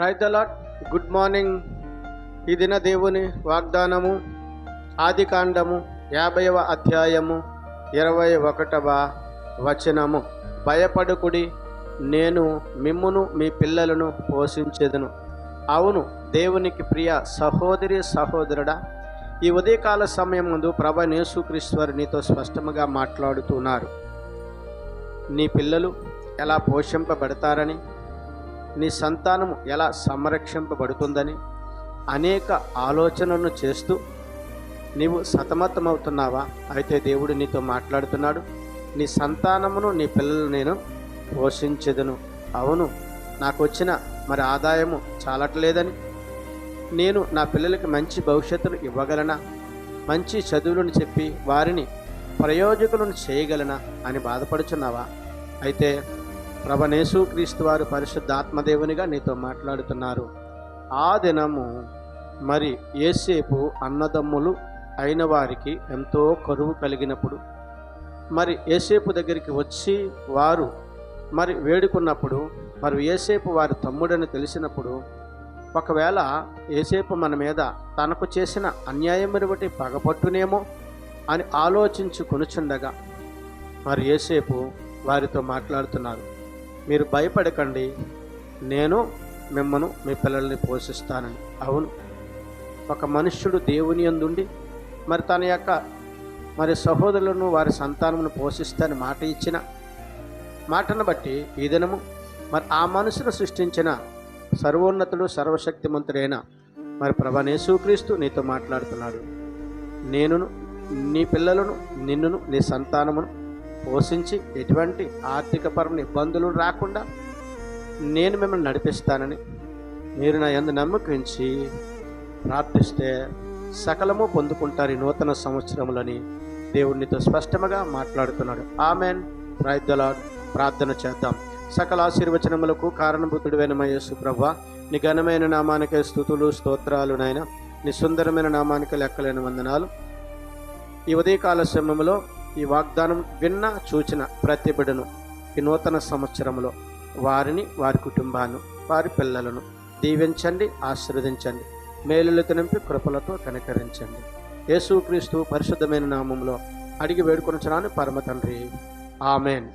Praise the Lord good morning ఈ దిన దేవుని వాగ్దానము ఆది కాండము యాభైవ అధ్యాయము ఇరవై ఒకటవ వచనము. భయపడుకుడి నేను మిమ్మును మీ పిల్లలను పోషించేదను. అవును దేవునికి ప్రియ సహోదరి సహోదరుడా ఈ ఉదయకాల సమయం ముందు ప్రభ యేసుక్రీశ్వరు నీతో స్పష్టముగా మాట్లాడుతున్నారు. నీ పిల్లలు ఎలా పోషింపబడతారని నీ సంతానము ఎలా సంరక్షింపబడుతుందని అనేక ఆలోచనలను చేస్తూ నీవు సతమతమవుతున్నావా? అయితే దేవుడు నీతో మాట్లాడుతున్నాడు. నీ సంతానమును నీ పిల్లలు నేను పోషించెదను. అవును నాకు వచ్చిన మరి ఆదాయము చాలట్లేదని. నేను నా పిల్లలకి మంచి భవిష్యత్తును ఇవ్వగలనా? మంచి చదువులను చెప్పి వారిని ప్రయోజకులను చేయగలనా అని బాధపడుచున్నావా? అయితే ప్రభనేసు క్రీస్తు వారు పరిశుద్ధాత్మదేవునిగా నీతో మాట్లాడుతున్నారు. ఆ దినము మరి ఏసేపు అన్నదమ్ములు అయిన వారికి ఎంతో కరువు కలిగినప్పుడు మరి ఏసేపు దగ్గరికి వచ్చి వారు మరి వేడుకున్నప్పుడు మరి ఏసేపు వారి తమ్ముడని తెలిసినప్పుడు ఒకవేళ ఏసేపు మన మీద తనకు చేసిన అన్యాయం బట్టి పగపట్టునేమో అని ఆలోచించుకొనుచుండగా మరి ఏసేపు వారితో మాట్లాడుతున్నారు. మీరు భయపడకండి. నేను మిమ్మను మీ పిల్లల్ని పోషిస్తానని. అవును. ఒక మనుష్యుడు దేవుని అందుండి మరి తన యొక్క మరి సహోదరులను వారి సంతానమును పోషిస్తాని మాట ఇచ్చిన మాటను బట్టి ఈ దినము మరి ఆ మనసును సృష్టించిన సర్వోన్నతుడు సర్వశక్తిమంతుడైన మరి ప్రభనేసుక్రీస్తు నీతో మాట్లాడుతున్నాడు. నేనును నీ పిల్లలను నిన్నును నీ సంతానమును పోషించి ఎటువంటి ఆర్థికపరమైన ఇబ్బందులు రాకుండా నేను మిమ్మల్ని నడిపిస్తానని మీరు నా ఎందు నమ్మకించి ప్రార్థిస్తే సకలము పొందుకుంటారు ఈ నూతన సంవత్సరములని దేవుడినితో స్పష్టముగా మాట్లాడుతున్నాడు. ఆమెన్. రైతుల ప్రార్థన చేద్దాం. సకల ఆశీర్వచనములకు కారణభూతుడివైన మా యేసు ప్రభ నీ ఘనమైన నామానికే స్థుతులు స్తోత్రాలు నాయన. నీ సుందరమైన నామానికి లెక్కలేని వందనాలు. ఈ ఉదయకాల సమయంలో ఈ వాగ్దానం విన్న చూచిన ప్రతి బిడ్డను ఈ నూతన సంవత్సరంలో వారిని వారి కుటుంబాన్ని వారి పిల్లలను దీవించండి ఆశీర్వదించండి. మేలులతో నింపి కృపలతో కనికరించండి. యేసుక్రీస్తు పరిశుద్ధమైన నామంలో అడిగి వేడుకొనుచున్నాను పరమ తండ్రి. ఆమెన్.